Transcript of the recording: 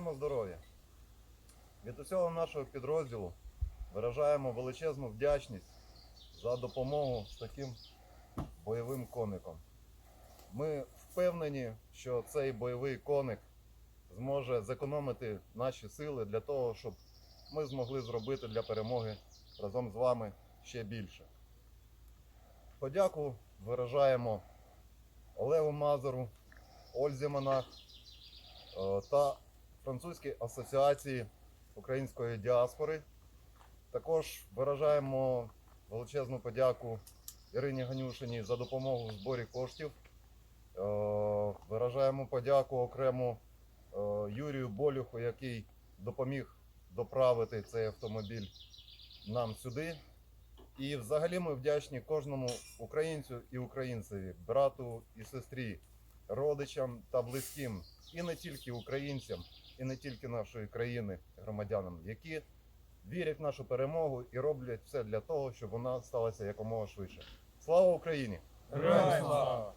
Бажаємо здоров'я. Від усього нашого підрозділу виражаємо величезну вдячність за допомогу з таким бойовим коником. Ми впевнені, що цей бойовий коник зможе зекономити наші сили для того, щоб ми змогли зробити для перемоги разом з вами ще більше. Подяку виражаємо Олегу Мазуру, Ользі Монах е, та Французькій асоціації української діаспори. Також виражаємо величезну подяку Ірині Ганюшині за допомогу в зборі коштів. Е, Виражаємо подяку окремо е, Юрію Болюху, який допоміг доправити цей автомобіль нам сюди. І взагалі ми вдячні кожному українцю і українцеві, брату і сестрі, родичам та близьким, і не тільки українцям, і не тільки нашої країни, громадянам, які вірять в нашу перемогу і роблять все для того, щоб вона сталася якомога швидше. Слава Україні! Героям слава!